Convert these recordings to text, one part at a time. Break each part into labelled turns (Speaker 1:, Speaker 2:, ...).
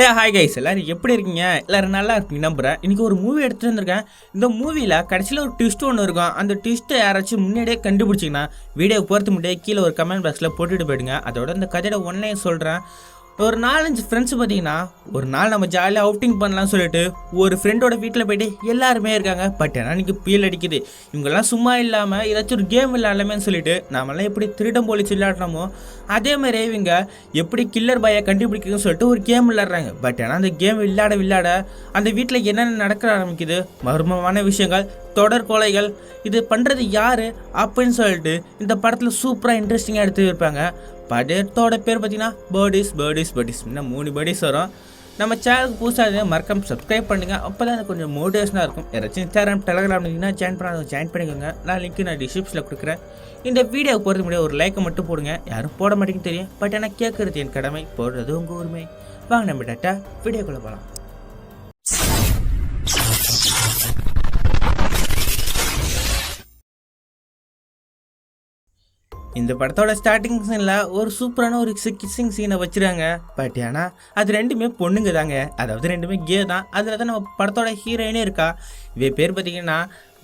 Speaker 1: ஏ hi guys எல்லாரும் எப்படி இருக்கீங்க? எல்லாரும் நல்லா இருக்கீங்க நம்புறேன். இன்னைக்கு ஒரு மூவி எடுத்துட்டு வந்திருக்கேன். இந்த மூவியில் கடைசியில் ஒரு ட்விஸ்ட் ஒன்று இருக்கும். அந்த ட்விஸ்ட்டை யாராச்சும் முன்னாடியே கண்டுபிடிச்சிங்கன்னா வீடியோ போகிறது முன்னாடியே கீழே ஒரு கமெண்ட் பாக்ஸில் போட்டுட்டு போயிடுங்க. அதோட இந்த கதையோட ஒன்லைன் சொல்கிறேன் ஒரு நாலஞ்சு ஃப்ரெண்ட்ஸ் பார்த்தீங்கன்னா ஒரு நாள் நம்ம ஜாலியாக அவுட்டிங் பண்ணலாம்னு சொல்லிட்டு ஒரு ஃப்ரெண்டோட வீட்டில் போயிட்டு எல்லாருமே இருக்காங்க. பட் ஏன்னா இன்றைக்கி புயல் அடிக்குது. இவங்கெல்லாம் சும்மா இல்லாமல் ஏதாச்சும் ஒரு கேம் விளையாடலாமே சொல்லிட்டு நாமெல்லாம் எப்படி திருடம் போலீஸ் விளையாடுறோமோ அதே மாதிரி இவங்க எப்படி கில்லர் பாயை கண்டுபிடிக்கணும்னு சொல்லிட்டு ஒரு கேம் விளையாடுறாங்க. பட் ஆனால் அந்த கேம் விளையாட விளையாட அந்த வீட்டில் என்னென்ன நடக்க ஆரம்பிக்குது மர்மமான விஷயங்கள் தொடர் கொலைகள் இது பண்ணுறது யார் அப்படின்னு சொல்லிட்டு இந்த படத்தில் சூப்பராக இன்ட்ரெஸ்டிங்காக எடுத்து வைப்பாங்க படத்தோட பேர் பார்த்தீங்கன்னா பேர்டிஸ் பேர்டிஸ் பேர்டிஸ் இன்னும் மூணு பேர்டிஸ் வரும். நம்ம சேனலுக்கு புதுசாக மறக்காம சப்ஸ்கிரைப் பண்ணுங்கள் அப்போ தான் எனக்கு கொஞ்சம் மோட்டிவேஷனாக இருக்கும். யாராச்சும் இன்ஸ்டாகிராம் டெலகிராம் இருந்தீங்கன்னா ஜாயின் பண்ணாத ஜாயின் பண்ணிக்கோங்க. நான் லிங்க் நான் டிஸ்கிரிப்ஷனில் கொடுக்குறேன். இந்த வீடியோ போகிறது முடியாது ஒரு லைக்கை மட்டும் போடுங்க. யாரும் போட மாட்டேங்குன்னு தெரியும். பட் ஆனால் கேட்குறது என் கடமை. போடுறது உங்கள் உரிமை. வாங்க நம்ம டேட்டா வீடியோக்குள்ளே போகலாம் இந்த படத்தோட ஸ்டார்டிங் சீனில் ஒரு சூப்பரான ஒரு கிஸ்ஸிங் சீனை வச்சுருக்காங்க. பட் ஆனால் அது ரெண்டுமே பொண்ணுங்க தாங்க அதாவது ரெண்டுமே கே தான். அதில் தான் நம்ம படத்தோட ஹீரோயினே இருக்கா. இவ பேர் பார்த்தீங்கன்னா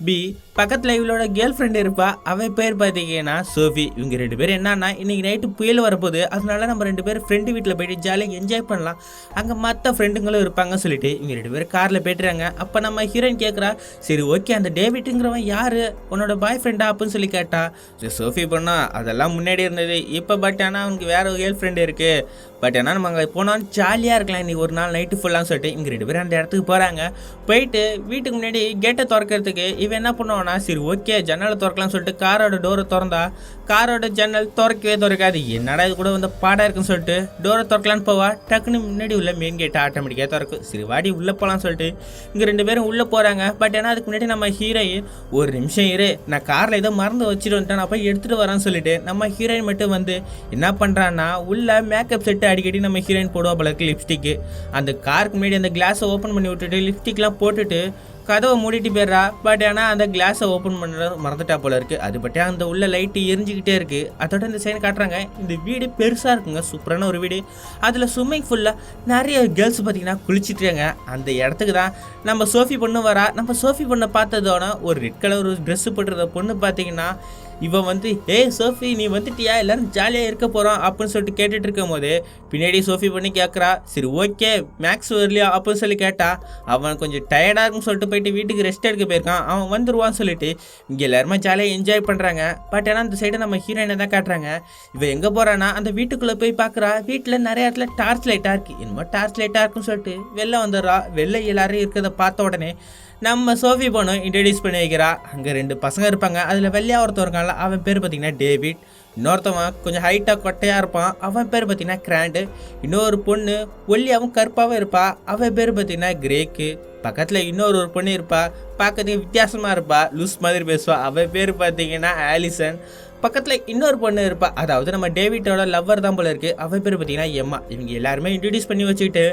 Speaker 1: பி பக்கத்தில் இவளோட கேர்ள் ஃப்ரெண்டு இருப்பா. அவ பேர் பார்த்தீங்கன்னா சோஃபி. இவங்க ரெண்டு பேரும் என்னன்னா இன்னைக்கு நைட்டு புயல் வரப்போகுது. அதனால நம்ம ரெண்டு பேரும் ஃப்ரெண்டு வீட்டில் போயிட்டு ஜாலியாக என்ஜாய் பண்ணலாம். அங்கே மற்ற ஃப்ரெண்டுங்களும் இருப்பாங்கன்னு சொல்லிட்டு இவங்க ரெண்டு பேரும் காரில் போய்ட்டுறாங்க. அப்போ நம்ம ஹீரோயின் கேட்குறா சரி ஓகே அந்த டேவிட்டுங்கிறவன் யார்? உன்னோட பாய் ஃப்ரெண்டா அப்படின்னு சொல்லி கேட்டா சரி சோஃபி பண்ணா அதெல்லாம் முன்னாடி இருந்தது. இப்போ பட் ஆனால் அவனுக்கு வேற ஒரு கேர்ள் ஃப்ரெண்டு இருக்குது பட் ஏன்னா நம்ம அங்கே போனாலும் ஜாலியாக இருக்கலாம். இன்னைக்கு ஒரு நாள் நைட்டு ஃபுல்லாக சொல்லிட்டு இங்கே ரெண்டு பேரும் அந்த இடத்துக்கு போகிறாங்க போயிட்டு வீட்டுக்கு முன்னாடி கேட்டை திறக்கிறதுக்கு இவன் என்ன பண்ணுவானா சரி ஓகே ஜன்னலை திறக்கலாம்னு சொல்லிட்டு காரோட டோரை திறந்தா காரோட ஜன்னல் திறக்கவே திறக்காது. என்னடா இது கூட வந்து பாடம் இருக்குன்னு சொல்லிட்டு டோரை திறக்கலான்னு போவா. டக்குன்னு முன்னாடி உள்ள மெயின் கேட்டை ஆட்டோமேட்டிக்காக திறக்கும். சரி வாடி உள்ளே போகலான்னு சொல்லிட்டு இங்கே ரெண்டு பேரும் உள்ளே போகிறாங்க பட் ஏன்னா அதுக்கு முன்னாடி நம்ம ஹீரோயின் ஒரு நிமிஷம் இரு. நான் காரில் ஏதோ மறந்து வச்சுட்டு வந்துட்டேன் நான் போய் எடுத்துகிட்டு வரேன்னு சொல்லிட்டு நம்ம ஹீரோயின் மட்டும் வந்து என்ன பண்ணுறான்னா உள்ள மேக்கப் செட்டு அடிக்கடி நம்ம ஹீரோயின் போடுவா போல லிப்ஸ்டிக்கு அந்த காருக்கு முன்னாடி அந்த கிளாஸை ஓப்பன் பண்ணி விட்டுட்டு லிப்ஸ்டிக்லாம் போட்டுட்டு கதவை மூடிட்டு போயிடுறா. பட் ஆனால் அந்த கிளாஸை ஓப்பன் பண்ண மறந்துட்டா போல இருக்குது அது பட்டே அந்த உள்ள லைட்டு எரிஞ்சுக்கிட்டே இருக்குது அதோட இந்த சைன் காட்டுறாங்க. இந்த வீடு பெருசாக இருக்குங்க. சூப்பரான ஒரு வீடு. அதில் ஸ்விம்மிங் ஃபுல்லாக நிறைய கேர்ள்ஸ் பார்த்தீங்கன்னா குளிச்சுட்டுருங்க அந்த இடத்துக்கு தான் நம்ம சோஃபி பொண்ணு வரா. நம்ம சோஃபி பொண்ணை பார்த்ததோட ஒரு ரெட் கலர் ஒரு ட்ரெஸ்ஸு போட்டுருந்த பொண்ணு பார்த்தீங்கன்னா இவன் வந்து ஏய் சோஃபி நீ வந்துட்டியா? எல்லாரும் ஜாலியாக இருக்க போகிறோம் அப்படின்னு சொல்லிட்டு கேட்டுட்டு இருக்கும் போது பின்னாடி சோஃபி பண்ணி கேட்குறா சரி ஓகே மேக்ஸ் வரலையா? அப்படின்னு சொல்லி கேட்டா அவன் கொஞ்சம் டயர்டாக இருக்குன்னு சொல்லிட்டு போயிட்டு வீட்டுக்கு ரெஸ்ட் எடுக்க போயிருக்கான் அவன் வந்துருவான்னு சொல்லிட்டு இங்கே எல்லாருமே ஜாலியாக என்ஜாய் பண்ணுறாங்க பட் ஆனால் அந்த சைடு நம்ம ஹீரோயினை தான் காட்டுறாங்க இவன் எங்கே போகிறான்னா அந்த வீட்டுக்குள்ளே போய் பார்க்குறா வீட்டில் நிறைய இடத்துல டார்ச் லைட்டாக இருக்குது என்னமோ டார்ச் லைட்டாக இருக்குன்னு சொல்லிட்டு வெளில வந்துடுறா வெளில எல்லாரும் இருக்கிறத பார்த்த உடனே நம்ம சோஃபி பொண்ணு இன்ட்ரடியூஸ் பண்ணி வைக்கிறா அங்கே ரெண்டு பசங்க இருப்பாங்க. அதில் வெள்ளையா ஒருத்தர் இருக்கான்ல அவன் பேர் பார்த்தீங்கன்னா டேவிட். இன்னொருத்தவன் கொஞ்சம் ஹைட்டாக கொட்டையாக இருப்பான். அவன் பேர் பார்த்தீங்கன்னா கிராண்டு. இன்னொரு பொண்ணு ஒல்லியாகவும் கருப்பாகவும் இருப்பா. அவன் பேர் பார்த்தீங்கன்னா கிரேக்கு. பக்கத்தில் இன்னொரு ஒரு பொண்ணு இருப்பா. பார்க்கறதுக்கு வித்தியாசமாக இருப்பா. லூஸ் மாதிரி பேசுவா. அவன் பேர் பார்த்தீங்கன்னா ஆலிசன். பக்கத்தில் இன்னொரு பொண்ணு இருப்பா. அதாவது நம்ம டேவிட்டோட லவ்வர் தான் போல இருக்கு. அவ பேர் பார்த்தீங்கன்னா எம்மா. இவங்க எல்லாருமே இன்ட்ரடியூஸ் பண்ணி வச்சுக்கிட்டு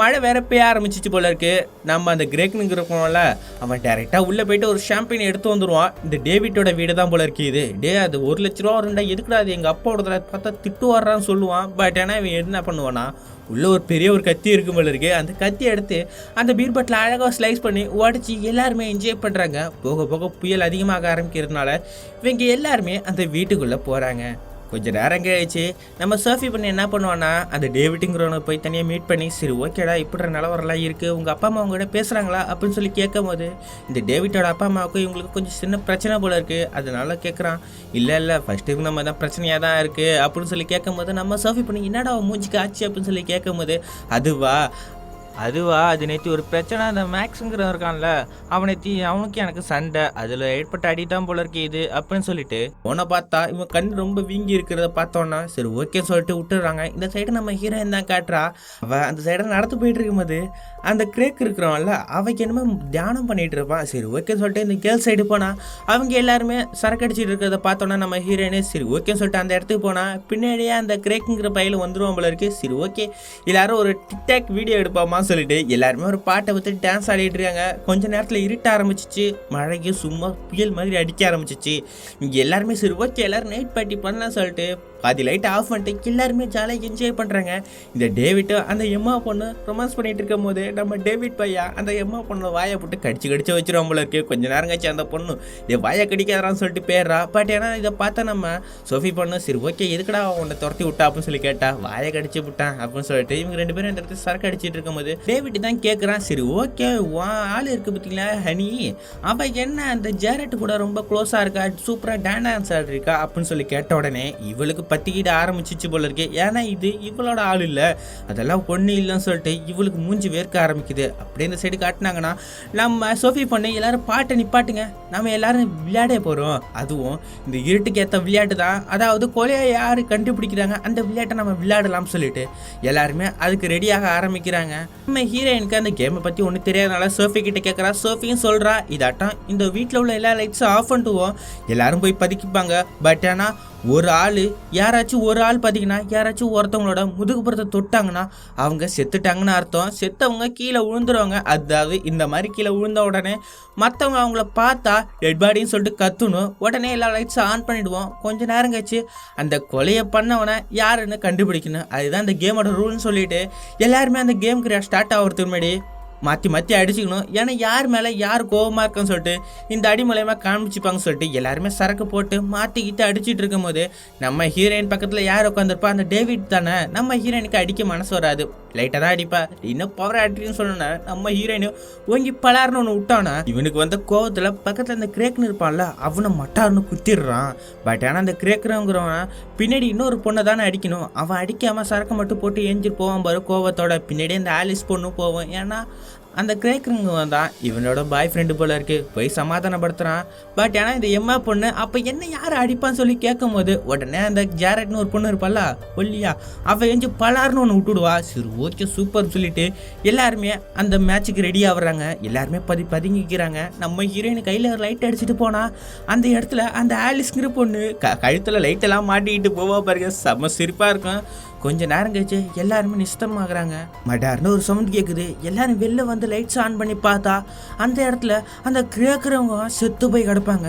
Speaker 1: மழை வேற பெய்ய ஆரம்பிச்சிச்சு போல இருக்கு. நம்ம அந்த கிரேக்னுங்க இருக்கோம்ல அவன் டேரெக்டாக உள்ளே போயிட்டு ஒரு ஷாம்பின் எடுத்து வந்துடுவான் இந்த டேவிட்டோட வீடு தான் போல இருக்கு இது. டே அது ஒரு லட்ச ரூபா வரும்டா எதுக்குடா அது? எங்கள் அப்பாவோட பார்த்தா திட்டு வர்றான்னு சொல்லுவான். பட் ஆனால் இவன் என்ன பண்ணுவானா உள்ளே ஒரு பெரிய ஒரு கத்தி இருக்கும் போல இருக்கு. அந்த கத்தி எடுத்து அந்த பீர் பாட்டில் அழகாக ஸ்லைஸ் பண்ணி உடச்சி எல்லாருமே என்ஜாய் பண்ணுறாங்க போக போக புயல் அதிகமாக ஆரம்பிக்கிறதுனால இவங்க எல்லாருமே அந்த வீட்டுக்குள்ளே போகிறாங்க கொஞ்சம் நேரம் கழிச்சு நம்ம சர்ஃபி பண்ணி என்ன பண்ணுவான்னா அந்த டேவிட்டுங்கிறவனை போய் தனியாக மீட் பண்ணி சரி ஓகேடா இப்படி நிலவரெல்லாம் இருக்குது உங்கள் அப்பா அம்மா உங்ககிட்ட பேசுகிறாங்களா அப்படின்னு சொல்லி கேட்கும் போது இந்த டேவிட்டோட அப்பா அம்மாவுக்கு இவங்களுக்கு கொஞ்சம் சின்ன பிரச்சனை போல இருக்குது அதனால கேட்குறான் இல்லை இல்லை ஃபஸ்ட்டு நம்ம தான் பிரச்சனையாக தான் இருக்குது அப்படின்னு சொல்லி கேட்கும் போது நம்ம சர்ஃபி பண்ணி என்னடா மூஞ்சிக்கு ஆச்சு? அப்படின்னு சொல்லி கேட்கும் போது அதுவா அதுவா அது நேற்று ஒரு பிரச்சனை அந்த மேக்ஸுங்கிறவன் இருக்கான்ல அவனை தீ அவனுக்கு எனக்கு சண்டை அதில் ஏற்பட்ட அடி தான் போல இருக்கு இது அப்படின்னு சொல்லிட்டு உன்னை பார்த்தா இவன் கண் ரொம்ப வீங்கி இருக்கிறத பார்த்தோன்னா சரி ஓகே சொல்லிட்டு விட்டுறாங்க இந்த சைடு நம்ம ஹீரோயின் தான் காட்டுறா. அவள் அந்த சைடில் நடந்து போயிட்டு இருக்கும்போது அந்த கிரேக் இருக்கிறவன்ல அவைக்கு என்னமோ தியானம் பண்ணிட்டு இருப்பான். சரி ஓகே சொல்லிட்டு இந்த கேர்ள் சைடு போனால் அவங்க எல்லாருமே சரக்கு அடிச்சிட்டு இருக்கிறத பார்த்தோன்னா நம்ம ஹீரோயினே சரி ஓகே சொல்லிட்டு அந்த இடத்துக்கு போனால் பின்னாடியே அந்த கிரேக்குங்கிற பையில வந்துருவான் போல இருக்கு. சரி ஓகே. எல்லாரும் ஒரு டிக்டாக் வீடியோ எடுப்பாமா சொல்லிட்டு எல்லாருமே ஒரு பாட்டை பற்றி டான்ஸ் ஆடிட்டு இருக்காங்க. கொஞ்ச நேரத்தில் இருட்ட ஆரம்பிச்சிச்சு. மழைக்கு சும்மா புயல் மாதிரி அடிக்க ஆரம்பிச்சிச்சு. இங்கே எல்லாருமே சரி ஓகே எல்லாரும் நைட் பார்ட்டி பண்ணலாம் சொல்லிட்டு பாதி லைட் ஆஃப் பண்ணிட்டு எல்லாருமே ஜாலியாக என்ஜாய் பண்ணுறாங்க இந்த டேவிட்டு அந்த எம்மா பொண்ணு ரொமான்ஸ் பண்ணிட்டு இருக்கும் போது நம்ம டேவிட் பையா அந்த எம்மா பொண்ணு வாயை போட்டு கடிச்சு கடிச்சு வச்சிருவோம் போல இருக்கு. கொஞ்ச நேரம் கழிச்சு அந்த பொண்ணு இதை வாயை கடிக்காதான்னு சொல்லிட்டு பேர்றா பட் ஏன்னா இதை பார்த்தா நம்ம சோஃபி பொண்ணு சரி ஓகே எதுக்குடா உன்னை துரத்தி விட்டா? அப்படின்னு சொல்லி கேட்டா வாயை கடிச்சு விட்டான் அப்படின்னு சொல்லிட்டு இவங்க ரெண்டு பேரும் இந்த இடத்துல சரக்கு அடிச்சிட்டு இருக்கும்போது டேவிட் தான் கேட்குறான் சரி ஓகே வா ஆள் இருக்கு பார்த்தீங்களா ஹனி? அவ என்ன அந்த ஜேரட் கூட ரொம்ப க்ளோஸாக இருக்கா? சூப்பராக டான்ஸ் ஆடிருக்கா? அப்படின்னு சொல்லி கேட்ட உடனே இவளுக்கு பத்திக்கிட்டு ஆரம்பிச்சிச்சு போல இருக்கு. ஏன்னா இது இவளோட ஆள் இல்லை. அதெல்லாம் பொண்ணு இல்லைன்னு சொல்லிட்டு இவளுக்கு மூஞ்சி வேர்க்க ஆரம்பிக்குது. அப்படி இந்த சைடு காட்டினாங்கன்னா நம்ம சோஃபி பொண்ணு எல்லாரும் பாட்டை நிப்பாட்டுங்க. நம்ம எல்லாரும் விளையாடே போகிறோம் அதுவும் இந்த இருட்டுக்கு ஏற்ற விளையாட்டு தான். அதாவது கொலையை யார் கண்டுபிடிக்கிறாங்க? அந்த விளையாட்டை நம்ம விளையாடலாம்னு சொல்லிட்டு எல்லாருமே அதுக்கு ரெடியாக ஆரம்பிக்கிறாங்க. நம்ம ஹீரோயினுக்கு அந்த கேமை பற்றி ஒன்றும் தெரியாதனால சோஃபி கிட்ட கேட்குறா சோஃபியும் சொல்கிறா இதாட்டம் இந்த வீட்டில் உள்ள எல்லா லைட்ஸும் ஆஃப் பண்ணிட்டுவோம் எல்லாரும் போய் பதுக்கிப்பாங்க. பட் ஆனால் ஒரு ஆள் யாராச்சும் ஒரு ஆள் பார்த்தீங்கன்னா யாராச்சும் ஒருத்தவங்களோட முதுகுப்புறத்தை தொட்டாங்கன்னா அவங்க செத்துட்டாங்கன்னு அர்த்தம். செத்தவங்க கீழே விழுந்துருவாங்க. அதாவது இந்த மாதிரி கீழே விழுந்த உடனே மற்றவங்க அவங்கள பார்த்தா டெட் பாடின்னு சொல்லிட்டு கத்தணும். உடனே எல்லா லைட்ஸும் ஆன் பண்ணிவிடுவோம் கொஞ்சம் நேரம் கழிச்சு அந்த கொலையை பண்ணவனை யாருன்னு கண்டுபிடிக்கணும். அதுதான் அந்த கேமோட ரூல்னு சொல்லிட்டு எல்லாருமே அந்த கேமுக்கு ஸ்டார்ட் ஆகிறதுக்கு முன்னாடி மாற்றி மாற்றி அடிச்சுக்கணும். ஏன்னா யார் மேலே யார் கோவமாக இருக்குன்னு சொல்லிட்டு இந்த அடி மூலயமா காமிச்சிப்பாங்கன்னு சொல்லிட்டு எல்லாருமே சரக்கு போட்டு மாற்றிக்கிட்டு அடிச்சிட்டு இருக்கும்போது நம்ம ஹீரோயின் பக்கத்தில் யார் உட்காந்துருப்பா அந்த டேவிட் தானே. நம்ம ஹீரோயினுக்கு அடிக்க மனசு வராது. லைட்டாக தான் அடிப்பா. இன்னும் பவர் ஆட்ரின்னு சொல்லணும்னா நம்ம ஹீரோயினும் ஓங்கி பலாருன்னு ஒன்று விட்டானா இவனுக்கு வந்த கோவத்தில் பக்கத்தில் அந்த கிரேக்னு இருப்பான்ல அவனை மட்டார்னு குத்திடுறான். பட் ஆனால் அந்த கிரேக்குறவங்கிறவன் பின்னாடி இன்னொரு பொண்ணை தானே அடிக்கணும். அவன் அடிக்காமல் சரக்கு மட்டும் போட்டு எஞ்சி போவான் பாரு கோவத்தோட. பின்னாடி அந்த ஆலிஸ் பொண்ணு போவோம் ஏன்னா அந்த கிரேக்கருங்க தான் இவனோட பாய் ஃப்ரெண்டு போல இருக்கு. போய் சமாதானப்படுத்துறான். பட் ஆனால் இந்த எம்மா பொண்ணு அப்போ என்ன யார் அடிப்பான்னு சொல்லி கேட்கும் போது உடனே அந்த ஜாரட்னு ஒரு பொண்ணு இருப்பாள்ல ஒல்லியா. அவ எஞ்சி பலார்னு ஒன்று விட்டுடுவா. சரி ஓகே சூப்பர் சொல்லிட்டு எல்லாருமே அந்த மேட்சுக்கு ரெடி ஆகுறாங்க எல்லாருமே பதி பதுங்கிக்கிறாங்க. நம்ம ஹீரோயின் கையில் லைட் அடிச்சுட்டு போனா அந்த இடத்துல அந்த ஆலிஸ்ங்கிற பொண்ணு க கழுத்தில் லைட்டெல்லாம் மாட்டிக்கிட்டு போவா பாருங்க. செம்ம சிரிப்பாக இருக்கும். கொஞ்ச நேரம் கழிச்சு எல்லாருமே நிஸ்தமாகறாங்க மடார்னு ஒரு சவுண்ட் கேட்குது எல்லாரும் வெளில வந்து லைட்ஸ் ஆன் பண்ணி பார்த்தா அந்த இடத்துல அந்த கேட்குறவங்க செத்து போய் கிடப்பாங்க.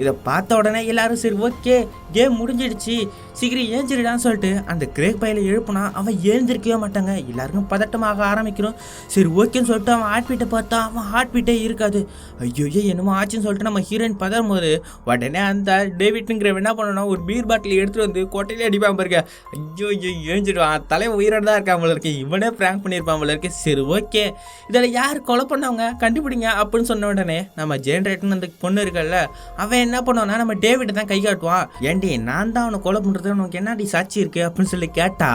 Speaker 1: இதை பார்த்த உடனே எல்லாரும் சரி ஓகே கேம் முடிஞ்சிடுச்சு. சீக்கிரம் ஏஞ்சிருடான்னு சொல்லிட்டு அந்த கிரேக் பையில எழுப்புனா அவன் எழுந்திருக்கவே மாட்டாங்க. எல்லாருக்கும் பதட்டமாக ஆரம்பிக்கிறோம். சரி ஓகேன்னு சொல்லிட்டு அவன் ஹார்ட் பீட்டை பார்த்தா அவன் ஹார்ட் பீட்டே இருக்காது. ஐயோ என்னமோ ஆச்சுன்னு சொல்லிட்டு நம்ம ஹீரோயின் பதறும் போது உடனே அந்த டேவிட்ங்கிற என்ன பண்ணணும் ஒரு பீர் பாட்டில் எடுத்துகிட்டு வந்து கொட்டையிலே அடிப்பான் பாருங்க. ஐயோ ஐயோ எழுஞ்சிடுவான் தலைவன் உயிரோட தான் இருக்கான் போல இருக்கு. இவனே ப்ராங்க் பண்ணியிருப்பான் போல இருக்கு. சரி ஓகே இதில் யார் கொலை பண்ணவங்க? கண்டுபிடிங்க அப்படின்னு சொன்ன உடனே நம்ம ஜென்ரேட்னு அந்த பொண்ணு இருக்கல்ல அவன் என்ன பண்ணுவான்னா நம்ம டேவிட் தான் கை காட்டுவான். ஏண்டி நான் தான் அவனை கொலை பண்ணுறது உனக்கு என்னடி சாட்சி இருக்கு அப்படின்னு சொல்லி கேட்டா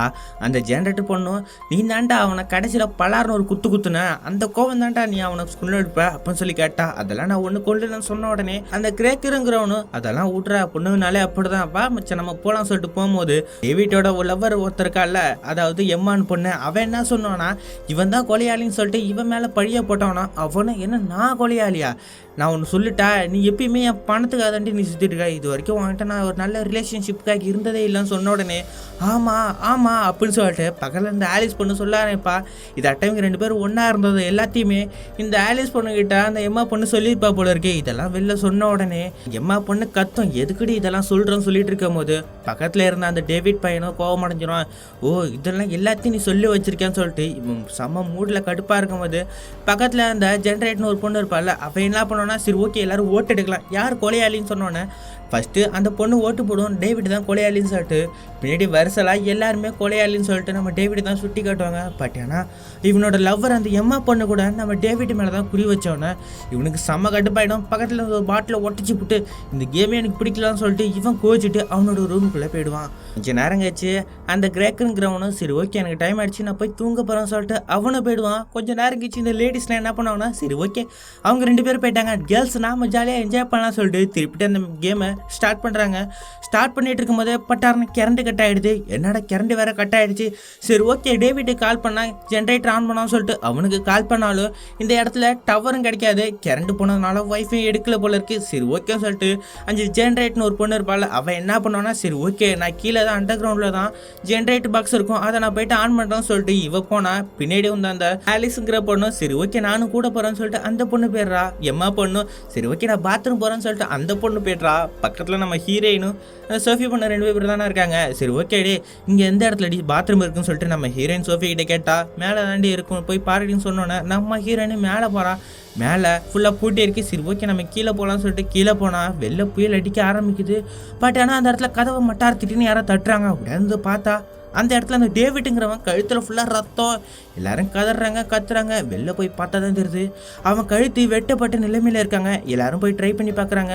Speaker 1: அந்த ஜென்ரேட்டர் பொண்ணு நீ தாண்டா அவனை கடைசியில் பலார்னு ஒரு குத்து குத்துன. அந்த கோவம் தாண்டா நீ அவனை கொண்டு எடுப்ப அப்படின்னு சொல்லி கேட்டா அதெல்லாம் நான் ஒன்று கொள்ளுன்னு சொன்ன உடனே அந்த கிரேக்கருங்கிறவனு அதெல்லாம் விட்றா பொண்ணுனாலே அப்படிதான். வா மச்சான் நம்ம போலாம் சொல்லிட்டு போகும்போது டேவிட்டோட லவ்வர் ஒருத்தர் இருக்கால அதாவது எம்மான் பொண்ணு அவன் என்ன சொன்னானா இவன் தான் கொலையாளின்னு சொல்லிட்டு இவன் மேலே பழிய போட்டானா? அவனும் என்ன நான் கொலையாளியா? நான் ஒன்று சொல்லிட்டா நீ எப்பயுமே என் பணத்துக்காதாண்டி நீ சுற்றிட்டு இருக்க. இது வரைக்கும் உன்கிட்ட நான் ஒரு நல்ல ரிலேஷன்ஷிப்புக்காக இருந்ததே இல்லைன்னு சொன்ன உடனே ஆமாம் ஆமாம் அப்படின்னு சொல்லிட்டு பக்கத்தில் இந்த ஆலிஸ் பொண்ணு சொல்லாரேப்பா இது அட்டைவங்க ரெண்டு பேரும் ஒன்றா இருந்தது எல்லாத்தையுமே இந்த ஆலிஸ் பொண்ணுக்கிட்ட அந்த எம்மா பொண்ணு சொல்லியிருப்பா போல இருக்கே. இதெல்லாம் வெளில சொன்ன உடனே எம்மா பொண்ணு கத்தும் எதுக்குடி இதெல்லாம் சொல்கிறேன்னு சொல்லிட்டு இருக்கும் போது பக்கத்தில் இருந்த அந்த டேவிட் பையனும் கோபம் அடைஞ்சிரும். ஓ இதெல்லாம் எல்லாத்தையும் நீ சொல்லி வச்சிருக்கேன்னு சொல்லிட்டு இவன் செம்ம மூடில் கடுப்பாக இருக்கும்போது பக்கத்தில் அந்த ஜென்ரேட்னு ஒரு பொண்ணு இருப்பாள் அவன் என்ன பண்ணோன்னா சரி ஓகே எல்லாரும் ஓட்டு எடுக்கலாம். யார் கொலையாளின்னு சொன்னோன்னே ஃபஸ்ட்டு அந்த பொண்ணு ஓட்டு போடும் டேவிட் தான் கொலையாளின்னு சொல்லிட்டு பின்னாடி வருசலாக எல்லாருமே கொலையாளின்னு சொல்லிட்டு நம்ம டேவிட் தான் சுட்டி காட்டுவாங்க. பட் ஆனால் இவனோட லவ்வர் அந்த எம்மா பொண்ணு கூட நம்ம டேவிட் மேலே தான் குறி வச்சோன்னே இவனுக்கு செம்ம கட்டுப்பாயிடும் பக்கத்தில் ஒரு பாட்டில் ஒட்டிச்சு விட்டு இந்த கேமே எனக்கு பிடிக்கலான்னு சொல்லிட்டு இவன் கோச்சிட்டு அவனோட ரூமுக்குள்ளே போயிடுவான். கொஞ்சம் நேரம் கழிச்சு அந்த கிரேக்குங்கிறவனும் சரி ஓகே எனக்கு டைம் ஆயிடுச்சு நான் போய் தூங்க போகிறேன்னு சொல்லிட்டு அவனும் போயிடுவான். கொஞ்சம் நேரம் கழிச்சு இந்த லேடிஸ்லாம் என்ன பண்ணுவாங்கன்னா சரி ஓகே அவங்க ரெண்டு பேரும் போயிட்டாங்க கேர்ள்ஸ் நாம ஜாலியாக என்ஜாய் பண்ணலாம் சொல்லிட்டு திருப்பிட்டு அந்த கேமை ஸ்டார்ட் பண்ணுறாங்க ஸ்டார்ட் பண்ணிட்டு இருக்கும்போதே பட்டார்னு கரண்ட் கட் ஆகிடுது என்னடா கரண்ட் வேற கட் ஆகிடுச்சு சரி ஓகே டேவிட்டு கால் பண்ணால் ஜென்ரேட்டர் ஆன் பண்ணான்னு சொல்லிட்டு அவனுக்கு கால் பண்ணாலும் இந்த இடத்துல டவரும் கிடைக்காது. கரண்ட் போனதுனால ஒய்ஃபை எடுக்கல போல இருக்குது சரி ஓகேன்னு சொல்லிட்டு அஞ்சு ஜென்ரேட்னு ஒரு பொண்ணு இருப்பாள். அவன் என்ன பண்ணுவானா சரி ஓகே நான் கீழே தான் அண்டர் கிரவுண்டில் தான் ஜென்ரேட்டர் பாக்ஸ் இருக்கும். அதை நான் போயிட்டு ஆன் பண்ணுறேன்னு சொல்லிட்டு இவ போனால் பின்னாடி வந்து அந்த ஆலிஸுங்கிற பொண்ணும் சரி ஓகே நானும் கூட போகிறேன்னு சொல்லிட்டு அந்த பொண்ணு போயிடுறா. எம்மா பொண்ணும் சரி ஓகே நான் பாத்ரூம் போகிறேன்னு சொல்லிட்டு அந்த பொண்ணு போயிடுறா. பக்கத்தில் நம்ம ஹீரோயினும் சோஃபி பண்ண ரெண்டு பேர் தானே இருக்காங்க. சரி ஓகே டே இங்கே எந்த இடத்துல அடி பாத்ரூம் இருக்குன்னு சொல்லிட்டு நம்ம ஹீரோயின் சோஃபி கிட்ட கேட்டால் மேலே தாண்டி இருக்கும் போய் பாருடின்னு சொன்னோன்னே நம்ம ஹீரோயினு மேலே போகிறா மேலே ஃபுல்லாக பூட்டி இருக்கு. சரி ஓகே நம்ம கீழே போகலாம்னு சொல்லிட்டு கீழே போனால் வெளில புயல் அடிக்க ஆரம்பிக்குது. பட் ஆனால் அந்த இடத்துல கதவை மட்டார் திட்டின்னு யாரோ தட்டுறாங்க. உடனே பார்த்தா அந்த இடத்துல அந்த டேவிட்டுங்கிறவன் கழுத்தில் ஃபுல்லாக ரத்தம் எல்லாரும் கதறாங்க கத்துறாங்க. வெளில போய் பார்த்தா தான் தெரியுது. அவன் கழுத்து வெட்டப்பட்ட நிலைமையில் இருக்காங்க. எல்லாரும் போய் ட்ரை பண்ணி பார்க்குறாங்க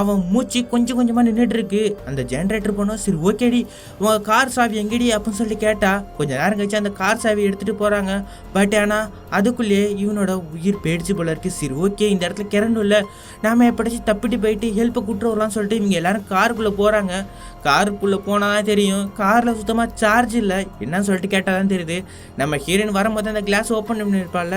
Speaker 1: அவன் மூச்சு கொஞ்சம் கொஞ்சமாக நின்றுட்டு இருக்கு. அந்த ஜென்ரேட்டர் போனோம். சரி ஓகேடி உங்கள் கார் சாவி எங்கடி அப்படின்னு சொல்லி கேட்டால் கொஞ்ச நேரம் கழிச்சு அந்த கார் சாவி எடுத்துகிட்டு போகிறாங்க பட் ஆனால் அதுக்குள்ளேயே இவனோட உயிர் போயிடுச்சு போல இருக்கு. சரி ஓகே இந்த இடத்துல கிறண்டும் இல்லை நாம எப்படிச்சு தப்பிட்டு போயிட்டு ஹெல்ப்பை கூட்டு வரலாம்னு சொல்லிட்டு இவங்க எல்லாரும் காருக்குள்ளே போகிறாங்க காருக்குள்ளே போனால் தான் தெரியும். காரில் சுத்தமாக சார்ஜ் இல்லை. என்னன்னு சொல்லிட்டு கேட்டால் தான் தெரியுது. நம்ம ஹீரோயின் வரும்போது அந்த கிளாஸ் ஓப்பன் பண்ணியிருப்பாள்ல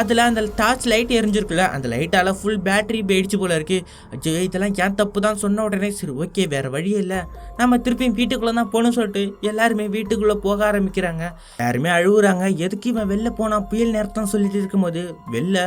Speaker 1: அதில் அந்த டார்ச் லைட் எரிஞ்சிருக்குல்ல. அந்த லைட்டால் ஃபுல் பேட்டரி போயிடுச்சு போல இருக்கு. ஐயோ இதெல்லாம் ஏன் தப்பு தான் சொன்ன உடனே சரி ஓகே வேறு வழியே இல்லை. நம்ம திருப்பியும் வீட்டுக்குள்ளே தான் போகணும்னு சொல்லிட்டு எல்லாருமே வீட்டுக்குள்ளே போக ஆரம்பிக்கிறாங்க. யாருமே அழுகுறாங்க. எதுக்கு இவன் வெளில போனால் புயல் நேரத்தான் சொல்லிட்டு இருக்கும்போது வெளில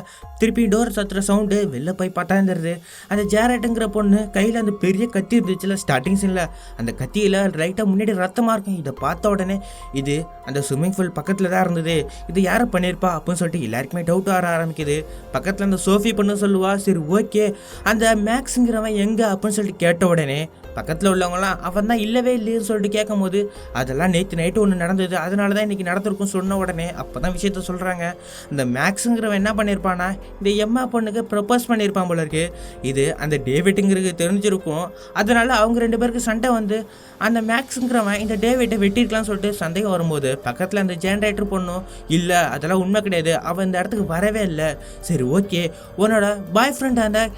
Speaker 1: திருப்பி டோர் சத்துற சவுண்டு வெளில போய் பார்த்தா இருந்தது அந்த ஜேரட்டுங்கிற பொண்ணு கையில் அந்த பெரிய கத்தி இருந்துச்சுல ஸ்டார்டிங் சீனில் அந்த கத்தியில் ரைட்டாக முன்னாடி ரத்தமாக இருக்கும். இதை பார்த்த உடனே இது அந்த ஸ்விம்மிங் பூல் பக்கத்தில் தான் இருந்தது. இது யாரை பண்ணியிருப்பா அப்படின்னு சொல்லிட்டு எல்லாருக்குமே டவுட் வர ஆரம்பிக்குது. பக்கத்தில் அந்த சோஃபி பொண்ணு சொல்லுவா சரி ஓகே அந்த மேக்ஸுங்கிறவன் எங்கே அப்படின்னு சொல்லிட்டு கேட்ட உடனே பக்கத்தில் உள்ளவங்களாம் அவன் தான் இல்லவே இல்லைன்னு சொல்லிட்டு கேட்கும்போது அதெல்லாம் நேற்று நைட்டு ஒன்று நடந்தது. அதனால தான் இன்றைக்கி நடந்திருக்கும் சொன்ன உடனே அப்போ தான் விஷயத்த சொல்கிறாங்க இந்த மேக்ஸுங்கிறவன் என்ன பண்ணியிருப்பானா இந்த எம்மா பொண்ணுக்கு ப்ரப்போஸ் பண்ணியிருப்பான் போல இருக்கு. இது அந்த டேவிட்டுங்கிறது தெரிஞ்சிருக்கும். அதனால அவங்க ரெண்டு பேருக்கு சண்டை வந்து வந்து அந்த மேக்ஸுங்கிறவன் இந்த டேவிட்டை வெட்டிருக்கலாம்னு சொல்லிட்டு சந்தேகம் வரும்போது பக்கத்தில் அந்த ஜென்ரேட்டர் பொண்ணும் இல்லை அதெல்லாம் உண்மை கிடையாது. அவன் இந்த இடத்துக்கு வரவே இல்லை. சரி ஓகே. உன்னோட பாய் ஃப்ரெண்டாக அந்த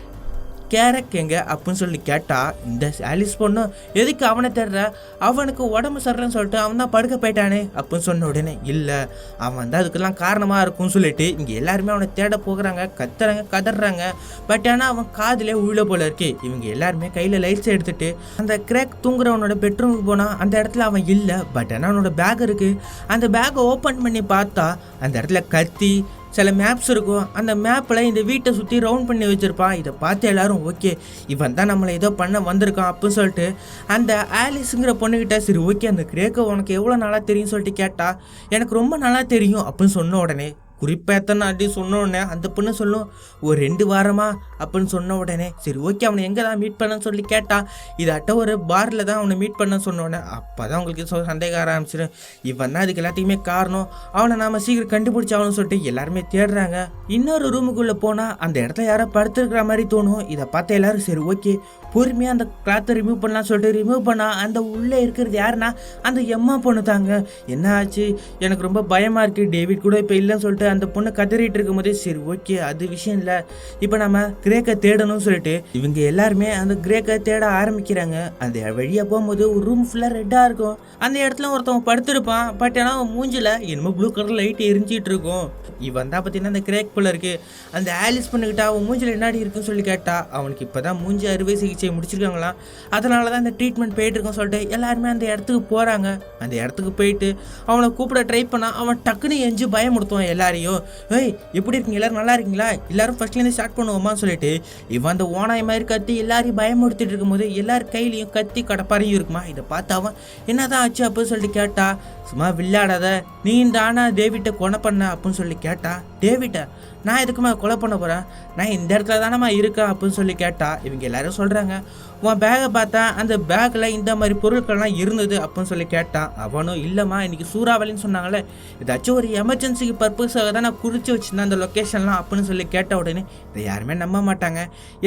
Speaker 1: கேரக் எங்க அப்படின்னு சொல்லி கேட்டா இந்த ஆலிஸ் பொண்ணு எதுக்கு அவனை தேடுற? அவனுக்கு உடம்பு சரியில்லைன்னு சொல்லிட்டு அவன் தான் படுக்க போயிட்டானே அப்படின்னு சொன்ன உடனே இல்லை அவன் தான் அதுக்கெல்லாம் காரணமாக இருக்கும்னு சொல்லிட்டு இங்கே எல்லாருமே அவனை தேட போகிறாங்க கத்துறாங்க கதறாங்க. பட் ஆனால் அவன் காதிலே உள்ள போல இருக்கு. இவங்க எல்லாருமே கையில் லைட்ஸ் எடுத்துட்டு அந்த கிராக் தூங்குறவனோட பெட்ரூமுக்கு போனால் அந்த இடத்துல அவன் இல்லை. பட் ஆனால் அவனோட பேக் இருக்குது அந்த பேக்கை ஓப்பன் பண்ணி பார்த்தா அந்த இடத்துல கத்தி சில மேப்ஸ் இருக்கும். அந்த மேப்பில் இந்த வீட்டை சுற்றி ரவுண்ட் பண்ணி வச்சுருப்பான். இதை பார்த்து எல்லாரும் ஓகே இவன் தான் நம்மளை ஏதோ பண்ண வந்திருக்கான் அப்படின்னு சொல்லிட்டு அந்த ஆலிஸுங்கிற பொண்ணுக்கிட்ட சரி ஓகே அந்த கிரேக்கோ உனக்கு எவ்வளோ நாளாக தெரியும்னு சொல்லிட்டு கேட்டால் எனக்கு ரொம்ப நல்லா தெரியும் அப்படின்னு சொன்ன உடனே குறிப்பாக எத்தனை அடி சொன்ன உடனே அந்த பொண்ணு சொல்லும் ஒரு ரெண்டு வாரமா? அப்படின்னு சொன்ன உடனே சரி ஓகே அவனை எங்கே தான் மீட் பண்ண சொல்லி கேட்டா இதாட்ட ஒரு பாரில் தான் அவனை மீட் பண்ண சொன்ன உடனே அப்போ தான் அவங்களுக்கு சொ- சந்தேகம் ஆரம்பிச்சிடும் இவன் தான் அதுக்கு எல்லாத்தையுமே காரணம். அவனை நாம சீக்கிரம் கண்டுபிடிச்சாகணும்னு சொல்லிட்டு எல்லாருமே தேடுறாங்க. இன்னொரு ரூமுக்குள்ளே போனால் அந்த இடத்துல யாரோ படுத்துருக்கிற மாதிரி தோணும். இதை பார்த்து எல்லாரும் சரி ஓகே பொறுமையாக அந்த கிளாத்தை ரிமூவ் பண்ணலாம் சொல்லிட்டு ரிமூவ் பண்ணால் அந்த உள்ளே இருக்கிறது யாருன்னா அந்த எம்மா பொண்ணு தாங்க. என்ன ஆச்சு? எனக்கு ரொம்ப பயமாக இருக்குது டேவிட் கூட இப்போ இல்லைன்னு சொல்லிட்டு அந்த பொண்ணு கதறிட்டு இருக்கும்போதே சரி ஓகே அது விஷயம் இல்லை. இப்போ நம்ம கிரேக்கை தேடணும்னு சொல்லிட்டு இவங்க எல்லாருமே அந்த கிரேக்கை தேட ஆரம்பிக்கிறாங்க. அந்த வழியாக போகும்போது ஒரு ரூம் ஃபுல்லாக ரெட்டாக இருக்கும். அந்த இடத்துல ஒருத்தவன் படுத்திருப்பான். பட் ஆனால் அவன் மூஞ்சில என்னமோ ப்ளூ கலர் லைட் எரிஞ்சிட்டு இருக்கும். இவன் தான் பார்த்தீங்கன்னா அந்த கிரேக் போல இருக்கு. அந்த ஆலிஸ் பண்ணிக்கிட்டா அவன் மூஞ்சில என்னடி இருக்குன்னு சொல்லி கேட்டா அவனுக்கு இப்போ தான் மூஞ்சி அறுவை சிகிச்சை முடிச்சிருக்காங்களாம். அதனால தான் அந்த ட்ரீட்மெண்ட் போயிட்டு இருக்கோம் சொல்லிட்டு எல்லாருமே அந்த இடத்துக்கு போகிறாங்க அந்த இடத்துக்கு போயிட்டு அவனை கூப்பிட ட்ரை பண்ணா அவன் டக்குன்னு எஞ்சி பயமுடுத்துவான் எல்லாரையும். ஏய் எப்படி இருக்கீங்க? எல்லாரும் நல்லா இருக்கீங்களா? எல்லாரும் ஃபர்ஸ்ட்லேருந்து ஸ்டார்ட் பண்ணுவோமான்னு சொல்லிட்டு இவன் அந்த ஓனாய் மாதிரி கத்தி எல்லாரையும் பயமுடுத்திட்டு இருக்கும்போது எல்லார் கையிலையும் கத்தி கடப்பாரையும் இருக்குமா? இதை பார்த்து அவன் என்னதான் ஆச்சு? அப்படின்னு சொல்லிட்டு கேட்டா சும்மா விளையாடாத. நீ தானா டேவிட்டை கொலை பண்ண அப்படின்னு சொல்லி கேட்டா டேவிட்டை நான் எதுக்குமா கொலை பண்ண போகிறேன் நான் இந்த இடத்துல தானம்மா இருக்கேன் அப்படின்னு சொல்லி கேட்டா இவங்க எல்லாரும் சொல்கிறாங்க உன் பேகை பார்த்தா அந்த பேக்கில் இந்த மாதிரி பொருட்கள்லாம் இருந்தது அப்படின்னு சொல்லி கேட்டான். அவனும் இல்லைம்மா இன்னைக்கு சூறாவளின்னு சொன்னாங்களே ஏதாச்சும் ஒரு எமர்ஜென்சிக்கு பர்பஸாக தான் நான் குறித்து வச்சுருந்தேன் அந்த லொக்கேஷன்லாம் அப்படின்னு சொல்லி கேட்ட உடனே இதை யாருமே நம்ப மாட்டாங்க.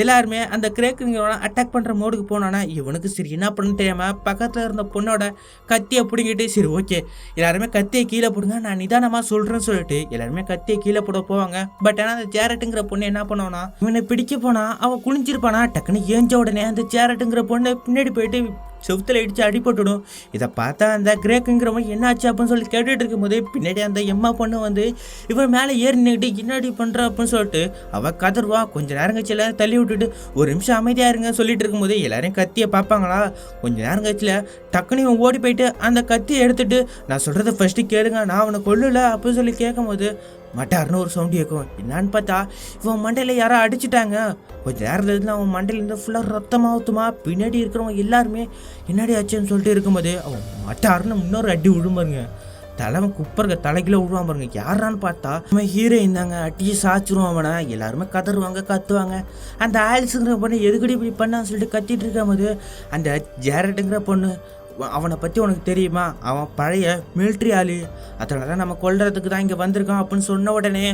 Speaker 1: எல்லாருமே அந்த கிரேக்கிங்களோட அட்டாக் பண்ணுற மோடுக்கு போனோன்னா இவனுக்கு சரி என்ன பண்ணு தெரியாமல் பக்கத்தில் இருந்த பொண்ணோட கத்தியை பிடிங்கிட்டு சரி ஓகே எல்லாருமே கத்தியை கீழே போடுங்க நான் நிதானமாக சொல்கிறேன்னு சொல்லிட்டு எல்லாருமே கத்தியை கீழே போட போவாங்க. பட் ஆனால் அந்த ஜேரட்டுங்கிற பொண்ணு என்ன பண்ணுவானா இவனை பிடிக்க போனால் அவன் குளிஞ்சிருப்பானா டக்குன்னு ஏஞ்ச உடனே அந்த கேரட்டுங்கிற பொண்ணு பின்னாடி போயிட்டு செவுத்துல இடித்து அடிபட்டுடும். இதை பார்த்தா அந்த கிரேக்குங்கிறவன் என்னாச்சு அப்படின்னு சொல்லி கேட்டுட்டு இருக்கும்போது பின்னாடி அந்த எம்மா பொண்ணு வந்து இவன் மேலே ஏறி நின்றுட்டு என்னடி பண்ணுற அப்படின்னு சொல்லிட்டு அவள் கதர்வா கொஞ்ச நேரம் கழிச்சு தள்ளி விட்டுட்டு ஒரு நிமிஷம் அமைதியாக இருங்க சொல்லிட்டு இருக்கும்போது எல்லாரையும் கத்தியை பார்ப்பாங்களா? கொஞ்ச நேரம் கழிச்சுல டக்குன்னு இவன் ஓடி போயிட்டு அந்த கத்தியை எடுத்துட்டு நான் சொல்கிறத ஃபஸ்ட்டு கேளுங்க நான் அவனை கொல்லலை அப்படின்னு சொல்லி கேட்கும்போது மட்டார்னு ஒரு சவுண்டு கேட்கும் என்னான்னு பார்த்தா இவன் மண்டையில் யாரோ அடிச்சிட்டாங்க. கொஞ்ச நேரத்துல அவன் மண்டையிலேருந்து ஃபுல்லாக ரத்தமாக ஊற்றுமா பின்னாடி இருக்கிறவங்க எல்லாருமே என்னடி ஆச்சுன்னு சொல்லிட்டு இருக்கும்போது அவன் மட்டார்னு இன்னொரு அடி விழுமாருங்க தலைவன் குப்பருங்க தலைக்கில விழுவான் பாருங்க. யாரான்னு பார்த்தா அவன் ஹீரோயின் தாங்க. அடிச்சு சாச்சிருவான் அவனை. எல்லாருமே கதறுவாங்க கத்துவாங்க. அந்த ஆயில்ஸுங்கிற பொண்ணு எதுக்கடி இப்படி பண்ணான்னு சொல்லிட்டு கத்திட்டு இருக்கும்போது அந்த ஜேரட்டுங்கிற பொண்ணு. அவனை பற்றி உனக்கு தெரியுமா? அவன் பழைய மிலிட்ரி ஆளு. அதனால தான் நம்ம கொல்றதுக்கு தான் இங்கே வந்திருக்கான் அப்படின்னு சொன்ன உடனே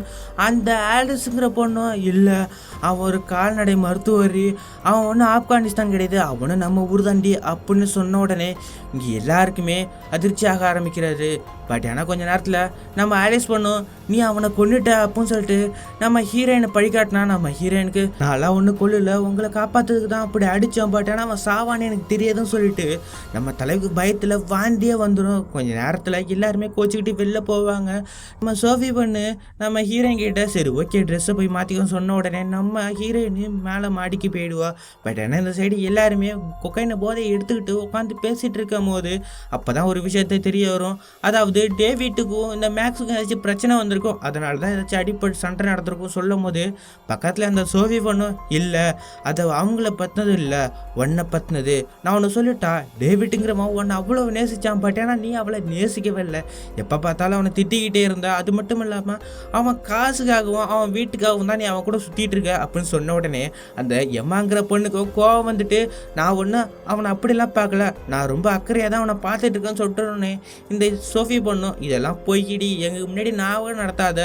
Speaker 1: அந்த ஆலிஸுங்கிற பொண்ணும் இல்லை அவன் ஒரு கால்நடை மருத்துவர். அவன் ஒன்றும் ஆப்கானிஸ்தான் கிடையாது அவனும் நம்ம ஊர் தாண்டி அப்படின்னு சொன்ன உடனே இங்கே எல்லாருக்குமே அதிர்ச்சியாக ஆரம்பிக்கிறாரு. பட் ஆனால் கொஞ்ச நேரத்தில் நம்ம ஆலிஸ் பண்ணும் நீ அவனை கொன்னுட்ட அப்படின்னு சொல்லிட்டு நம்ம ஹீரோயினை பழிகாட்டினா நம்ம ஹீரோயினுக்கு நான்லாம் ஒன்றும் கொள்ளல உங்களை காப்பாற்றுறதுக்கு தான் அப்படி அடித்தோம் பட் ஆனால் அவன் சாவான்னு எனக்கு தெரியாதுன்னு சொல்லிட்டு நம்ம தலைவுக்கு பயத்தில் வாந்தியே வந்துடும் கொஞ்சம் நேரத்தில் எல்லாருமே கோச்சிக்கிட்டு வெளில போவாங்க. நம்ம சோஃபி பண்ணு நம்ம ஹீரோயின் கிட்ட சரி ஓகே ட்ரெஸ்ஸை போய் மாற்றிக்கோன்னு சொன்ன உடனே நம்ம ஹீரோயின் மேலே மாடிக்கு போயிடுவா. பட் ஆனால் இந்த சைடு எல்லாருமே கொக்கைன போதை எடுத்துக்கிட்டு உட்காந்து பேசிகிட்டு இருக்கும் போது அப்போ தான் ஒரு விஷயத்தை தெரிய வரும். அதாவது டேவிட்டுக்கும் இந்த மேக்ஸுக்கும் ஏதாச்சும் பிரச்சனை வந்திருக்கும். அதனால தான் ஏதாச்சும் அடிப்பட்டு சண்டை நடந்திருக்கும் சொல்லும் போது பக்கத்தில் அந்த சோஃபி பண்ணும் இல்லை அதை அவங்கள பற்றினது இல்லை ஒன்றை பற்றினது நான் ஒன்று சொல்லிட்டா டேவிட்டுங்கிற அவன் உன்னை அவ்வளோ நேசித்தான் பட் ஏன்னா நீ அவளை நேசிக்கவே இல்லை. எப்போ பார்த்தாலும் அவனை திட்டிக்கிட்டே இருந்தா. அது மட்டும் இல்லாமல் அவன் காசுக்காகவும் அவன் வீட்டுக்காகவும் தான் நீ அவன் கூட சுற்றிட்டு இருக்க அப்படின்னு சொன்ன உடனே அந்த எம்மாங்கிற பொண்ணுக்கு கோவம் வந்துட்டு நான் ஒன்றும் அவனை அப்படிலாம் பார்க்கல. நான் ரொம்ப அக்கறையாக தான் அவனை பார்த்துட்டு இருக்கேன்னு சொல்லிட்டு இந்த சோஃபி பொண்ணும் இதெல்லாம் போய்கிடி எங்களுக்கு முன்னாடி நான் நடத்தாத.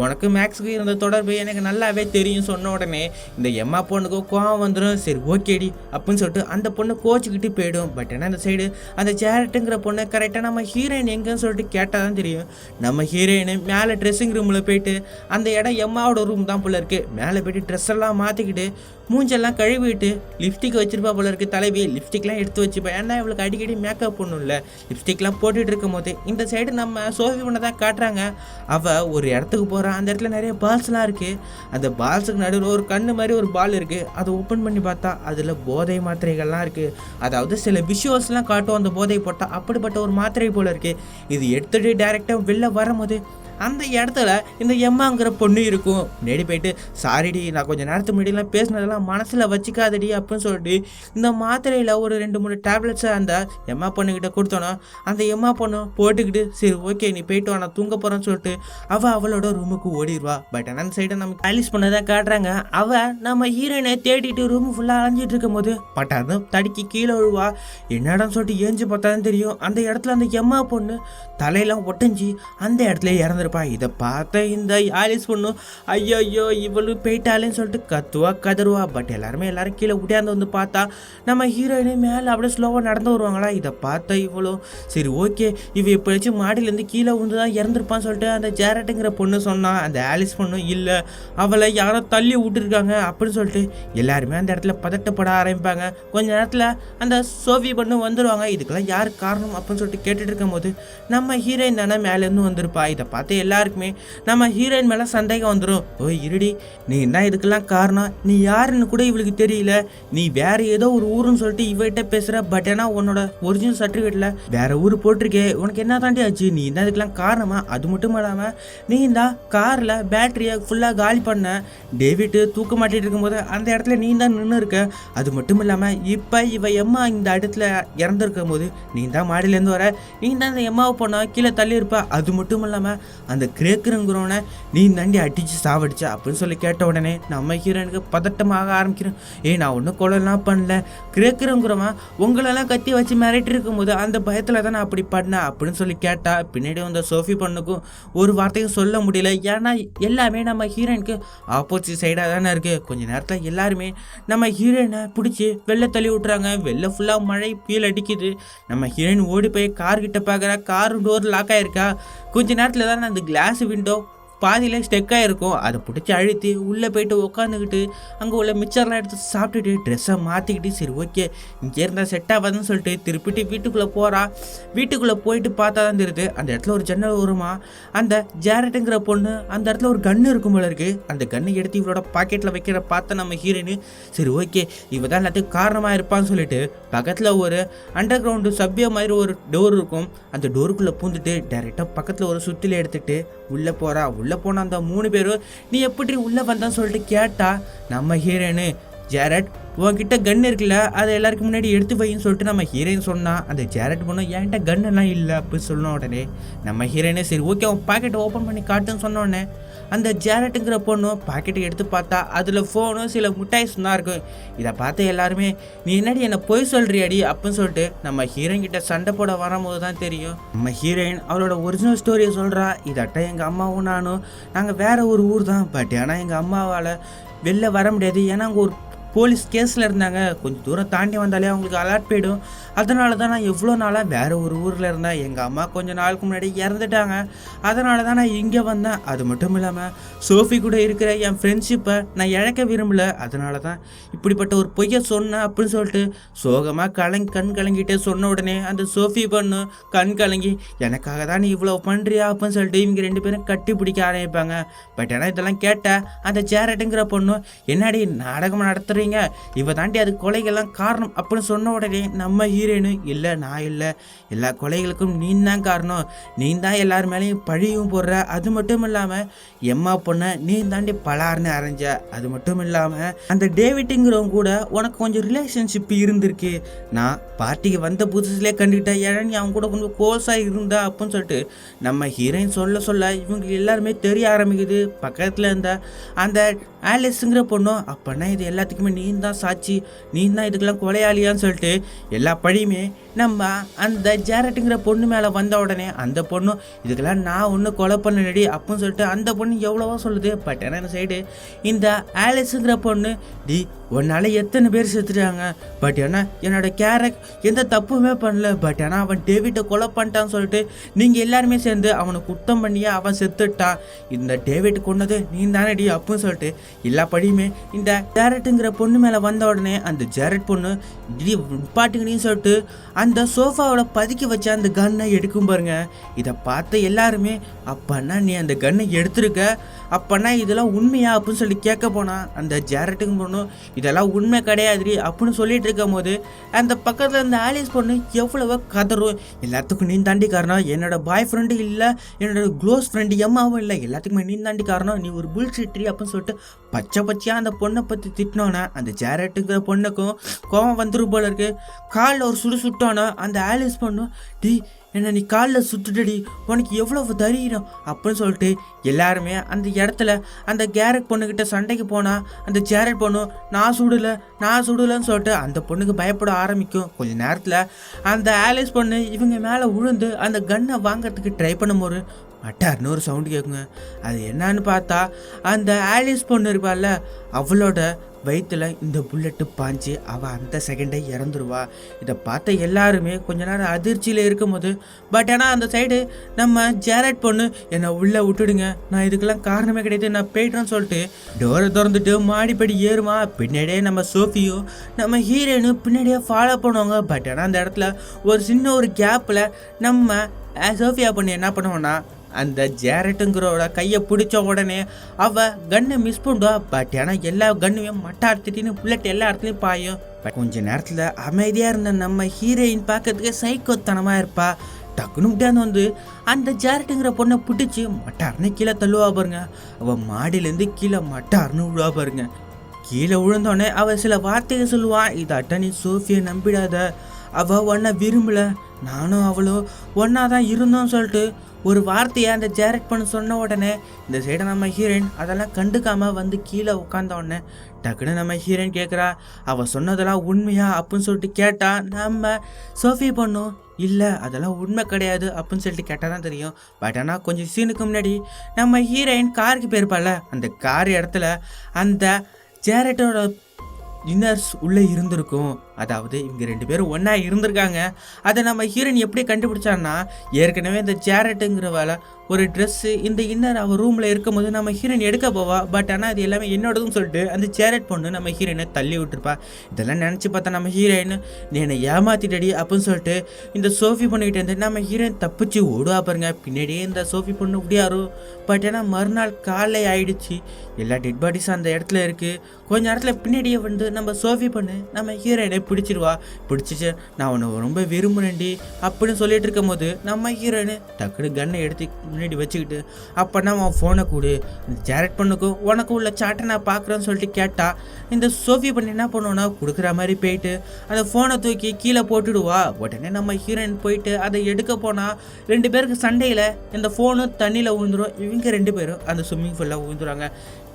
Speaker 1: உனக்கு மேக்ஸுக்கு இருந்த தொடர்பு எனக்கு நல்லாவே தெரியும் சொன்ன உடனே இந்த எம்மா பொண்ணுக்கு கோவம் வந்துடும் சரி ஓகேடி அப்படின்னு சொல்லிட்டு அந்த பொண்ணு கோச்சிக்கிட்டு போயிடும். பட் ஏன்னா இந்த சைடு அந்த ஜேரட்டுங்கிற பொண்ணு கரெக்டாக நம்ம ஹீரோயின் எங்கன்னு சொல்லிட்டு கேட்டால் தான் தெரியும். நம்ம ஹீரோயின் மேலே ட்ரெஸ்ஸிங் ரூமில் போயிட்டு அந்த இடம் எம்மாவோட ரூம் தான் போல இருக்கு. மேலே போயிட்டு ட்ரெஸ் எல்லாம் மாற்றிக்கிட்டு மூஞ்செல்லாம் கழுவிட்டு லிப்ஸ்டிக் வச்சிருப்பா போல இருக்கு. தலைவி லிப்ஸ்டிக்லாம் எடுத்து வச்சுப்பா. ஏன்னா இவளுக்கு அடிக்கடி மேக்கப் ஒன்றும் இல்லை லிப்ஸ்டிக்லாம் போட்டுட்டு இருக்கும் போது இந்த சைடு நம்ம சோஃபி பண்ண தான் காட்டுறாங்க. அவள் ஒரு இடத்துக்கு போகிறா அந்த இடத்துல நிறைய பால்ஸ்லாம் இருக்குது அந்த பால்ஸுக்கு நடுவில் ஒரு கண்ணு மாதிரி ஒரு பால் இருக்குது அதை ஓப்பன் பண்ணி பார்த்தா அதில் போதை மாத்திரைகள்லாம் இருக்குது அதாவது சில விஷுவல்ஸ்லாம் காட்டும் அந்த போதை போட்டால் அப்படிப்பட்ட ஒரு மாத்திரை போல இருக்குது இது எடுத்துகிட்டு டேரெக்டாக வெளில வரும்போது அந்த இடத்துல இந்த எம்மாங்கிற பொண்ணு இருக்கும். முன்னாடி போயிட்டு சாரிடி நான் கொஞ்சம் நேரத்துக்கு முன்னாடிலாம் பேசினதெல்லாம் மனசில் வச்சுக்காதடி அப்படின்னு சொல்லிட்டு இந்த மாத்திரையில் ஒரு ரெண்டு மூணு டேப்லெட்ஸை அந்த எம்மா பொண்ணுக்கிட்ட கொடுத்தோன்னா அந்த எம்மா பொண்ணு போட்டுக்கிட்டு சரி ஓகே நீ போயிட்டு வா நான் தூங்க போகிறேன்னு சொல்லிட்டு அவள் அவளோட ரூமுக்கு ஓடிடுவா பட் ஆனால் அந்த சைடை நம்ம அலிஸ் பண்ணதான் காட்டுறாங்க. அவள் நம்ம ஹீரோயினை தேடிட்டு ரூம் ஃபுல்லாக அலைஞ்சிட்டு இருக்கும் போது பட்டார்னு தடுக்கி கீழே விழுவா. என்னடான்னு சொல்லிட்டு ஏஞ்சி பார்த்தாலும் தெரியும் அந்த இடத்துல அந்த எம்மா பொண்ணு தலையெல்லாம் ஒட்டஞ்சி அந்த இடத்துல இருப்பா. இதை பார்த்த இந்த ஆலிஸ் பொண்ணு ஐயோ ஐயோ இவளு போயிட்டாலேன்னு சொல்லிட்டு கத்துவா கதறுவா. பட் எல்லாருமே எல்லாரும் கீழே உடையாந்து வந்து பார்த்தா நம்ம ஹீரோயினே மேலே அப்படியே ஸ்லோவாக நடந்து வருவாங்களா? இதை பார்த்த இவ்வளோ சரி ஓகே. இவ எப்படியாச்சும் மாடியிலேருந்து கீழே வந்து தான் இறந்துருப்பான்னு சொல்லிட்டு அந்த ஜேரட்டுங்கிற பொண்ணு சொன்னான் அந்த ஆலிஸ் பொண்ணு இல்லை அவளை யாரோ தள்ளி விட்டுருக்காங்க. அப்படின்னு சொல்லிட்டு எல்லாருமே அந்த இடத்துல பதட்டப்பட ஆரம்பிப்பாங்க. கொஞ்ச நேரத்தில் அந்த சோஃபி பொண்ணு வந்துடுவாங்க இதுக்கெல்லாம் யார் காரணம் அப்படின்னு சொல்லிட்டு கேட்டுட்டு இருக்கும்போது நம்ம ஹீரோயின் தானே மேலேருந்து வந்திருப்பா. இதை பார்த்து எல்லாருக்குமே நம்ம ஹீரோயின் மேலே சந்தேகம் வந்துடும் ஓ இருடி நீ என்ன இதுக்கெல்லாம் காரணம்? நீ யாருன்னு கூட இவளுக்கு தெரியல. நீ வேற ஏதோ ஒரு ஊருன்னு சொல்லிட்டு இவகிட்ட பேசுகிற பட் ஏன்னா உன்னோட ஒரிஜினல் சர்டிஃபிகேட்டில் வேற ஊர் போட்டிருக்கே. உனக்கு என்ன தாண்டி ஆச்சு? நீ என்ன இதுக்கெல்லாம் காரணமா? அது மட்டும் இல்லாமல் நீ இந்த காரில் பேட்டரியை ஃபுல்லாக காலி பண்ண. டேவிட்டு தூக்க மாட்டிட்டு இருக்கும்போது அந்த இடத்துல நீ தான் நின்று இருக்க. அது மட்டும் இல்லாமல் இப்போ இவ எம்மா இந்த இடத்துல இறந்துருக்கும் போது நீ தான் மாடியிலேருந்து வர. நீ தான் இந்த எம்மாவை போனால் கீழே தள்ளி இருப்ப. அது மட்டும் இல்லாமல் அந்த கிரேக்கருங்கிறவனை நீ தாண்டி அடித்து சாவடிச்ச அப்படின்னு சொல்லி கேட்ட உடனே நம்ம ஹீரோனுக்கு பதட்டமாக ஆரம்பிக்கிறோம். ஏய் நான் ஒன்றும் கொலைலாம் பண்ணல. கிரேக்கருங்கிறவன் உங்களெல்லாம் கத்தி வச்சு மிரட்டி இருக்கும்போது அந்த பயத்தில் தான் நான் அப்படி பண்ணேன் அப்படின்னு சொல்லி கேட்டா பின்னாடி வந்த சோஃபி பொண்ணுக்கும் ஒரு வார்த்தையும் சொல்ல முடியல. ஏன்னா எல்லாமே நம்ம ஹீரோயினுக்கு ஆப்போசிட் சைடாக தானே இருக்குது கொஞ்ச நேரத்தில் எல்லாருமே நம்ம ஹீரோயினை பிடிச்சி வெளில தள்ளி விட்றாங்க வெளில ஃபுல்லாக மழை புயல் அடிக்குது. நம்ம ஹீரோயின் ஓடி போய் கார்கிட்ட பார்க்குறா கார் டோர் லாக் ஆயிருக்கா? கொஞ்ச நேரத்தில் தான் அந்த கிளாஸ் விண்டோ பாதியில் ஸ்டெக்காக இருக்கும் அதை பிடிச்சி அழுத்தி உள்ளே போயிட்டு உட்காந்துக்கிட்டு அங்கே உள்ள மிச்சர்லாம் எடுத்து சாப்பிட்டுட்டு ட்ரெஸ்ஸை மாற்றிக்கிட்டு சரி ஓகே இங்கே இருந்தால் செட் ஆகாதுன்னு சொல்லிட்டு திருப்பிட்டு வீட்டுக்குள்ளே போகிறா வீட்டுக்குள்ளே போயிட்டு பார்த்தா தான் தெரியுது அந்த இடத்துல ஒரு ஜன்னல் வருமா அந்த ஜேரட்டுங்கிற பொண்ணு அந்த இடத்துல ஒரு கன்று இருக்கும் போல இருக்குது அந்த கன்னை எடுத்து இவரோட பாக்கெட்டில் வைக்கிற பார்த்த நம்ம ஹீரோயின் சரி ஓகே இவ தான் எல்லாத்துக்கும் காரணமாக இருப்பான்னு சொல்லிட்டு பக்கத்தில் ஒரு அண்டர் கிரவுண்டு சப்பிய மாதிரி ஒரு டோர் இருக்கும். அந்த டோருக்குள்ளே பூந்துட்டு டேரெக்டாக பக்கத்தில் ஒரு சுற்றில எடுத்துகிட்டு உள்ளே போகிறா உள்ளே உள்ளே போன அந்த மூணு பேரும் நீ எப்படி உள்ளே வந்தான்னு சொல்லிட்டு கேட்டா நம்ம ஹீரோனு ஜேரட் உன்கிட்ட கன் இருக்குல்ல அதை எல்லாருக்கும் முன்னாடி எடுத்து வைன்னு சொல்லிட்டு நம்ம ஹீரோயின் சொன்னான் அந்த ஜேரட் பொண்ணு என்கிட்ட கன்னெல்லாம் இல்லை அப்படின்னு சொன்ன உடனே நம்ம ஹீரோயினே சரி ஓகே அவன் பாக்கெட்டை ஓப்பன் பண்ணி காட்டுன்னு சொன்ன உடனே அந்த ஜேரட்டுங்கிற பொண்ணும் பாக்கெட்டை எடுத்து பார்த்தா அதில் ஃபோனும் சில மிட்டாய்ஸ் தான் இருக்கும் இதை பார்த்து எல்லாருமே நீ என்னடி என்னை பொய் சொல்றியாடி? அப்படின்னு சொல்லிட்டு நம்ம ஹீரோயின் கிட்ட சண்டை போட வரும்போது தான் தெரியும். நம்ம ஹீரோயின் அவளோட ஒரிஜினல் ஸ்டோரியை சொல்கிறா இதட்ட எங்கள் அம்மாவும் நானும். நாங்கள் வேற ஒரு ஊர் தான் பட் ஆனால் எங்கள் அம்மாவால் வெளில வர முடியாது. ஏன்னா அங்கே ஒரு போலீஸ் கேஸில் இருந்தாங்க. கொஞ்சம் தூரம் தாண்டி வந்தாலே அவங்களுக்கு அலர்ட் போயிடும். அதனால தான் நான் எவ்வளோ நாளாக வேறு ஒரு ஊரில் இருந்தேன். எங்கள் அம்மா கொஞ்சம் நாளுக்கு முன்னாடி இறந்துட்டாங்க. அதனால தான் நான் இங்கே வந்தேன். அது மட்டும் இல்லாமல் சோஃபி கூட இருக்கிற என் ஃப்ரெண்ட்ஷிப்பை நான் இழக்க விரும்பல. அதனால தான் இப்படிப்பட்ட ஒரு பொய்யை சொன்னேன் அப்படின்னு சொல்லிட்டு சோகமாக கலங்கி கண் கலங்கிட்டே சொன்ன உடனே அந்த சோஃபி பண்ணு கண் கலங்கி எனக்காக தான் நீ இவ்வளோ பண்ணுறியா அப்படின்னு சொல்லிட்டு இவங்க ரெண்டு பேரும் கட்டி பிடிக்க ஆரம்பிப்பாங்க. பட் ஆனால் இதெல்லாம் கேட்டால் அந்த ஜேரட்டுங்கிற பொண்ணு என்னடி நாடகம் பண்ணுறீங்க இவ தாண்டி அது கொலைகள்லாம் காரணம் அப்படின்னு சொன்ன உடனே நம்ம ஹீரோனு இல்லை நான் இல்லை. எல்லா கொலைகளுக்கும் நீ தான் காரணம். நீ தான் எல்லார் மேலேயும் பழியும் போடுற. அது மட்டும் இல்லாமல் எம்மா பொண்ணை நீ தாண்டி பலார்னு அரைஞ்ச. அது மட்டும் இல்லாமல் அந்த டேவிட்டுங்கிறவங்க கூட உனக்கு கொஞ்சம் ரிலேஷன்ஷிப் இருந்திருக்கு. நான் பார்ட்டிக்கு வந்த புதுசுலேயே கண்டுக்கிட்டேன் ஏழனி அவங்க கூட கொஞ்சம் க்ளோஸாக இருந்தா? அப்படின்னு சொல்லிட்டு நம்ம ஹீரோயின் சொல்ல சொல்ல இவங்க எல்லாருமே தெரிய ஆரம்பிக்குது. பக்கத்தில் இருந்த அந்த ஆலிஸுங்கிற பொண்ணும் அப்போனா இது எல்லாத்துக்குமே நீ தான் சாட்சி. நீ தான் இதுக்கெல்லாம் கொலையாளியான்னு சொல்லிட்டு எல்லா பழியுமே நம்ம அந்த ஜேரட்டுங்கிற பொண்ணு மேலே வந்த உடனே அந்த பொண்ணு இதுக்கெல்லாம் நான் ஒன்று கொலை பண்ணடி அப்படின்னு சொல்லிட்டு அந்த பொண்ணு எவ்வளவோ சொல்லுது. பட் ஆனால் சைடு இந்த ஆலிஸுங்கிற பொண்ணு டி உன்னால் எத்தனை பேர் செத்துட்டாங்க. பட் ஏன்னா என்னோட கேரக் எந்த தப்புமே பண்ணல. பட் ஆனால் அவன் டேவிட்டை கொலை பண்ணிட்டான்னு சொல்லிட்டு நீங்கள் எல்லாருமே சேர்ந்து அவனை குத்தம் பண்ணியே அவன் செத்துட்டான். இந்த டேவிட் கொண்டது நீ தானடி அப்படின்னு சொல்லிட்டு எல்லா படியுமே இந்த ஜேரட்டுங்கிற பொண்ணு மேலே வந்த உடனே அந்த ஜேரட் பொண்ணு பாட்டுங்கன்னு சொல்லிட்டு அந்த சோஃபாவோட பதுக்கி வச்ச அந்த கன்னை எடுக்கும் பாருங்க. இதை பார்த்த எல்லாருமே அப்பன்னா நீ அந்த கன்னை எடுத்திருக்க. அப்பன்னா இதெல்லாம் உண்மையா? அப்படின்னு சொல்லி கேட்க போனா அந்த ஜேரட்டுங்க பொண்ணும் இதெல்லாம் உண்மை கிடையாதுரி அப்படின்னு சொல்லிட்டு இருக்கும் போது அந்த பக்கத்தில் அந்த ஆலிஸ் பொண்ணு எவ்வளவோ கதறும். எல்லாத்துக்கும் நீ தாண்டி காரணம் என்னோட பாய் ஃப்ரெண்டு இல்லை என்னோட க்ளோஸ் ஃப்ரெண்டு எம்மாவும் இல்லை. எல்லாத்துக்குமே நீ தாண்டி காரணம் நீ ஒரு புல் சிட்ரி அப்படின்னு சொல்லிட்டு பச்சை பச்சையாக அந்த பொண்ணை பற்றி திட்டினோன்னே அந்த ஜேரட்டுங்கிற பொண்ணுக்கும் கோவம் வந்துடும் போல இருக்கு. காலில் ஒரு சுடு சுட்டோன்னா அந்த ஆலிஸ் பொண்ணும் டி என்ன நீ காலில் சுட்டுட்டடி உனக்கு எவ்வளவு தைரியம்? அப்படின்னு சொல்லிட்டு எல்லாருமே அந்த இடத்துல அந்த கேரட் பொண்ணுக்கிட்ட சண்டைக்கு போனால் அந்த ஜேரட் பொண்ணு நான் சுடலை நான் சுடலைன்னு சொல்லிட்டு அந்த பொண்ணுக்கு பயப்பட ஆரம்பிக்கும். கொஞ்ச நேரத்தில் அந்த ஆலிஸ் பொண்ணு இவங்க மேலே விழுந்து அந்த கன்னை வாங்குறதுக்கு ட்ரை பண்ணும்போது அட்டார்னு ஒரு சவுண்டு கேட்குங்க அது என்னன்னு பார்த்தா அந்த ஆலிஸ் பொண்ணு இருப்பாள்ல அவளோட வயிற்றில் இந்த புல்லட்டு பாஞ்சு அவள் அந்த செகண்டே இறந்துருவா. இதை பார்த்த எல்லாருமே கொஞ்ச நேரம் அதிர்ச்சியில் இருக்கும்போது பட் ஆனால் அந்த சைடு நம்ம ஜேரட் பொண்ணு என்னை உள்ளே விட்டுடுங்க. நான் இதுக்கெல்லாம் காரணமே கிடையாது நான் போயிட்டேன்னு சொல்லிட்டு டோரை திறந்துட்டு மாடிப்படி ஏறுமா பின்னாடியே நம்ம சோஃபியும் நம்ம ஹீரோயினும் பின்னாடியே ஃபாலோ பண்ணுவாங்க. பட் ஆனால் அந்த இடத்துல ஒரு சின்ன ஒரு கேப்பில் நம்ம சோஃபியா பொண்ணு என்ன பண்ணுவோன்னா அந்த ஜேரட்டுங்கிறோட கையை பிடிச்ச உடனே அவள் கன்னை மிஸ் பண்ணுவா பட் ஆனால் எல்லா கண்ணுமே மட்டா திட்டின்னு புல்லட் எல்லா இடத்துலையும் பாயும் கொஞ்ச நேரத்தில் அமைதியாக இருந்த நம்ம ஹீரோயின் பார்க்கறதுக்கு சைக்கோத்தனமாக இருப்பா. டக்குனு விட்டாந்து வந்து அந்த ஜேரட்டுங்கிற பொண்ணை பிடிச்சி மட்டார்னு கீழே தள்ளுவா பாருங்க. அவள் மாடியிலேருந்து கீழே மட்டார்னு விழுவா பாருங்க. கீழே விழுந்தோடனே அவள் சில வார்த்தைகள் சொல்லுவான் இதாட்ட நீ சோஃபியை நம்பிடாத. அவள் உன்னை விரும்பல நானும் அவளும் ஒன்றா தான் இருந்தோம்னு சொல்லிட்டு ஒரு வார்த்தையை அந்த ஜேரட் பண்ண சொன்ன உடனே இந்த சைடை நம்ம ஹீரோயின் அதெல்லாம் கண்டுக்காமல் வந்து கீழே உட்காந்த உடனே டக்குன்னு நம்ம ஹீரோயின் கேட்குறா அவள் சொன்னதெல்லாம் உண்மையா அப்படின்னு சொல்லிட்டு கேட்டால் நம்ம சோஃபி பண்ணும் இல்லை அதெல்லாம் உண்மை கிடையாது அப்படின்னு சொல்லிட்டு கேட்டால் தான் தெரியும். பட் ஆனால் கொஞ்சம் சீனுக்கு முன்னாடி நம்ம ஹீரோயின் காருக்கு போயிருப்பால அந்த கார் இடத்துல அந்த ஜேரட்டோட இன்னர்ஸ் உள்ளே இருந்திருக்கும். அதாவது இவங்க ரெண்டு பேரும் ஒன்றா இருந்திருக்காங்க. அதை நம்ம ஹீரோயின் எப்படி கண்டுபிடிச்சான்னா ஏற்கனவே இந்த ஜேரட்டுங்கிற வேலை ஒரு ட்ரெஸ்ஸு இந்த இன்னர் அவள் ரூமில் இருக்கும்போது நம்ம ஹீரோயின் எடுக்க போவா. பட் ஆனால் அது எல்லாமே என்னோடதுன்னு சொல்லிட்டு அந்த சேரட் பொண்ணு நம்ம ஹீரோயினை தள்ளி விட்டுருப்பா. இதெல்லாம் நினச்சி பார்த்தா நம்ம ஹீரோயின் நீ என்னை ஏமாத்திட்டடி அப்படின்னு சொல்லிட்டு இந்த சோஃபி பொண்ணுக்கிட்ட இருந்து நம்ம ஹீரோயின் தப்பிச்சு ஓடுவா பாருங்க. பின்னாடியே இந்த சோஃபி பொண்ணு இப்படியாரு பட் ஆனால் மறுநாள் காலை ஆயிடுச்சு. எல்லா டெட் பாடிஸும் அந்த இடத்துல இருக்குது கொஞ்ச நேரத்தில் பின்னாடியே வந்து நம்ம சோஃபி பொண்ணு நம்ம ஹீரோயினை பிடிச்சிருவா. பிடிச்சிச்சு நான் உன்னை ரொம்ப விரும்புகிறேன்டி அப்படின்னு சொல்லிட்டு இருக்கும்போது நம்ம ஹீரோயின் டக்குனு கன்னை எடுத்து முன்னாடி வச்சுக்கிட்டு அப்போனா உன் ஃபோனை கொடு. இந்த ஜேரட் பண்ணுக்கும் உனக்கு உள்ள சாட்டை நான் பார்க்குறேன்னு சொல்லிட்டு கேட்டால் இந்த சோஃபி பண்ணி என்ன பண்ணுவோன்னா கொடுக்குற மாதிரி போயிட்டு அந்த ஃபோனை தூக்கி கீழே போட்டுடுவா. உடனே நம்ம ஹீரோயின் போயிட்டு அதை எடுக்க போனால் ரெண்டு பேருக்கு சண்டையில் இந்த ஃபோனு தண்ணியில் விழுந்துரும் இவங்க ரெண்டு பேரும் அந்த ஸ்விம்மிங் ஃபுல்லாக விழுந்துருவாங்க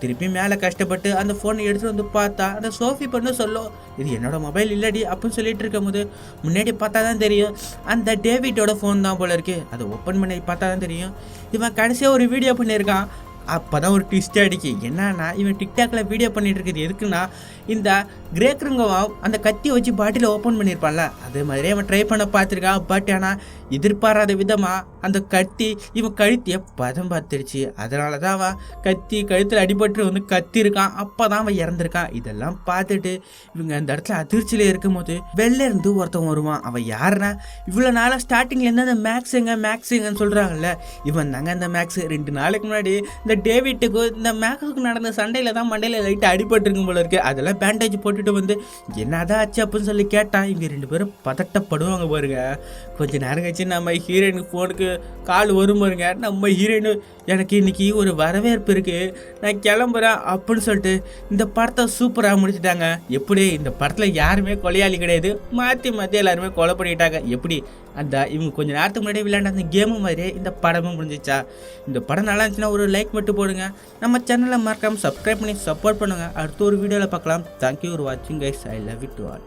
Speaker 1: திருப்பி மேலே கஷ்டப்பட்டு அந்த ஃபோனை எடுத்துகிட்டு வந்து பார்த்தா அந்த சோஃபி பண்ணு சொல்லும் இது என்னோட மொபைல் இல்லடி அப்படின்னு சொல்லிட்டு இருக்கும்போது முன்னாடி பார்த்தா தான் தெரியும் அந்த டேவிட்டோட ஃபோன் தான் போல இருக்கு. அதை ஓப்பன் பண்ணி பார்த்தா தான் தெரியும். இவன் கடைசியாக ஒரு வீடியோ பண்ணியிருக்கான். அப்போ தான் ஒரு ட்விஸ்ட் அடிக்கு. என்னன்னா இவன் டிக்டாக்ல வீடியோ பண்ணிட்டு இருக்குது. எதுக்குன்னா இந்த கிரேக்கருங்கவன் அந்த கத்தியை வச்சு பாட்டில் ஓப்பன் பண்ணியிருப்பான்ல. அதே மாதிரியே அவன் ட்ரை பண்ண பார்த்துருக்கான். பட் ஆனால் எதிர்பாராத விதமாக அந்த கத்தி இவன் கழுத்தியை பதம் பார்த்துருச்சு. அதனால தான் அவன் கத்தி கழுத்தில் அடிபட்டு வந்து கத்திருக்கான். அப்போ தான் அவன் இறந்துருக்கான். இதெல்லாம் பார்த்துட்டு இவங்க அந்த இடத்துல அதிர்ச்சியில் இருக்கும்போது வெளில இருந்து ஒருத்தன் வருவான். அவன் யாருன்னா இவ்வளோ நாளாக ஸ்டார்டிங்லேருந்து அந்த மேக்ஸுங்க மேக்ஸுங்கன்னு சொல்கிறாங்கல்ல இவன் தாங்க அந்த மேக்ஸ். ரெண்டு நாளைக்கு முன்னாடி இந்த டேவிட்டுக்கு இந்த மேக்ஸுக்கு நடந்த சண்டையில் தான் மண்டையில் லைட்டாக அடிபட்டுருக்கும் போல இருக்கு. அதெல்லாம் பேண்டேஜ் போட்டுட்டு வந்து என்னதான் ஆச்சு? அப்படின்னு சொல்லி கேட்டான். இவங்க ரெண்டு பேரும் பதட்டப்படுவாங்க பாருங்க. கொஞ்ச நேரம் கழிச்சு நம்ம ஹீரோயினுக்கு ஃபோனுக்கு கால் வரும் பாருங்க. நம்ம ஹீரோயின் எனக்கு இன்னைக்கு ஒரு வரவேற்பு இருக்குது நான் கிளம்புறேன் அப்படின்னு சொல்லிட்டு இந்த படத்தை சூப்பராக முடிச்சிட்டாங்க. எப்படி? இந்த படத்தில் யாருமே கொலையாளி கிடையாது. மாற்றி மாற்றி எல்லாருமே கொலை பண்ணிட்டாங்க. எப்படி? அந்த இவங்க கொஞ்சம் நேரத்துக்கு முன்னாடி விளையாண்ட அந்த கேமு மாதிரியே இந்த படமும் முடிஞ்சிச்சா. இந்த படம் நல்லா இருந்துச்சுன்னா ஒரு லைக் மட்டும் போடுங்க. நம்ம சேனலை மறக்காமல் சப்ஸ்கிரைப் பண்ணி சப்போர்ட் பண்ணுங்கள் அடுத்த ஒரு வீடியோவில் பார்க்கலாம். தேங்க்யூ ஃபார் வாட்சிங் guys I love it to all